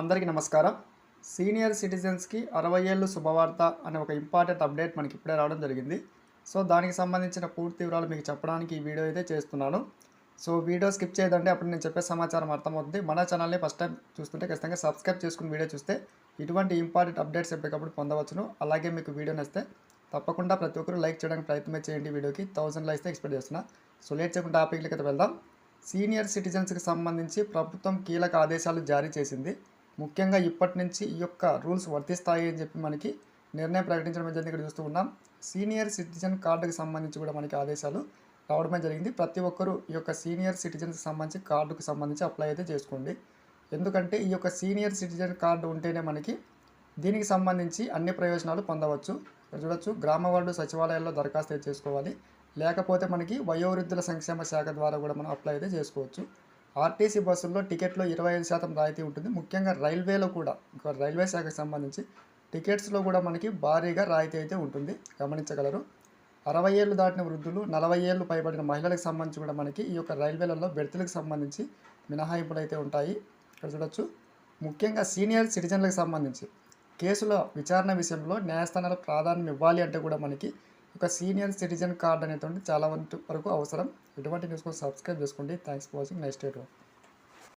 అందరికీ నమస్కారం. సీనియర్ సిటిజన్స్కి అరవై ఏళ్ళు శుభవార్త అనే ఒక ఇంపార్టెంట్ అప్డేట్ మనకి ఇప్పుడే రావడం జరిగింది. సో దానికి సంబంధించిన పూర్తి వివరాలు మీకు చెప్పడానికి ఈ వీడియో అయితే చేస్తున్నాను. సో వీడియో స్కిప్ చేయదండి. అప్పుడు నేను చెప్పే సమాచారం అర్థమవుతుంది మన ఛానల్ని ఫస్ట్ టైం చూస్తుంటే ఖచ్చితంగా సబ్స్క్రైబ్ చేసుకుని వీడియో చూస్తే ఇటువంటి ఇంపార్టెంట్ అప్డేట్స్ ఎప్పటికప్పుడు పొందవచ్చును. అలాగే మీకు వీడియో నస్తే తప్పకుండా ప్రతి ఒక్కరు లైక్ చేయడానికి ప్రయత్నం చేయండి. వీడియోకి థౌసండ్ లైక్స్ ఎక్స్పెక్ట్ చేస్తున్నా. సో లేట్ చేయకుండా టాపిక్లకి అయితే వెళ్దాం. సీనియర్ సిటిజన్స్కి సంబంధించి ప్రభుత్వం కీలక ఆదేశాలు జారీ చేసింది. ముఖ్యంగా ఇప్పటి నుంచి ఈ యొక్క రూల్స్ వర్తిస్తాయి అని చెప్పి మనకి నిర్ణయం ప్రకటించడం జరిగింది ఇక్కడ చూస్తూ ఉన్నాం. సీనియర్ సిటిజన్ కార్డుకి సంబంధించి కూడా మనకి ఆదేశాలు రావడమే జరిగింది. ప్రతి ఒక్కరూ ఈ యొక్క సీనియర్ సిటిజన్కి సంబంధించి కార్డుకు సంబంధించి అప్లై అయితే చేసుకోండి. ఎందుకంటే ఈ యొక్క సీనియర్ సిటిజన్ కార్డు ఉంటేనే మనకి దీనికి సంబంధించి అన్ని ప్రయోజనాలు పొందవచ్చు. ఇక్కడ చూడొచ్చు గ్రామ వార్డు సచివాలయాల్లో దరఖాస్తు అయితే చేసుకోవాలి. లేకపోతే మనకి వయోవృద్ధుల సంక్షేమ శాఖ ద్వారా కూడా మనం అప్లై అయితే చేసుకోవచ్చు. ఆర్టీసీ బస్సుల్లో టికెట్లో ఇరవై ఐదు శాతం రాయితీ ఉంటుంది. ముఖ్యంగా రైల్వేలో కూడా రైల్వే శాఖకు సంబంధించి టికెట్స్లో కూడా మనకి భారీగా రాయితీ అయితే ఉంటుంది. గమనించగలరు. అరవై ఏళ్ళు దాటిన వృద్ధులు నలభై ఏళ్ళు పైబడిన మహిళలకు సంబంధించి కూడా మనకి ఈ యొక్క రైల్వేలలో బెర్తులకు సంబంధించి మినహాయింపులు అయితే ఉంటాయి. ఇక్కడ చూడొచ్చు. ముఖ్యంగా సీనియర్ సిటిజన్లకు సంబంధించి కేసుల విచారణ విషయంలో న్యాయస్థానాలు ప్రాధాన్యం ఇవ్వాలి అంటే కూడా మనకి ఒక సీనియర్ సిటిజన్ కార్డ్ అనేది చాలా వరకు వరకు అవసరం. ఎటువంటి న్యూస్ కోసం సబ్స్క్రైబ్ చేసుకోండి. Thanks for watching next date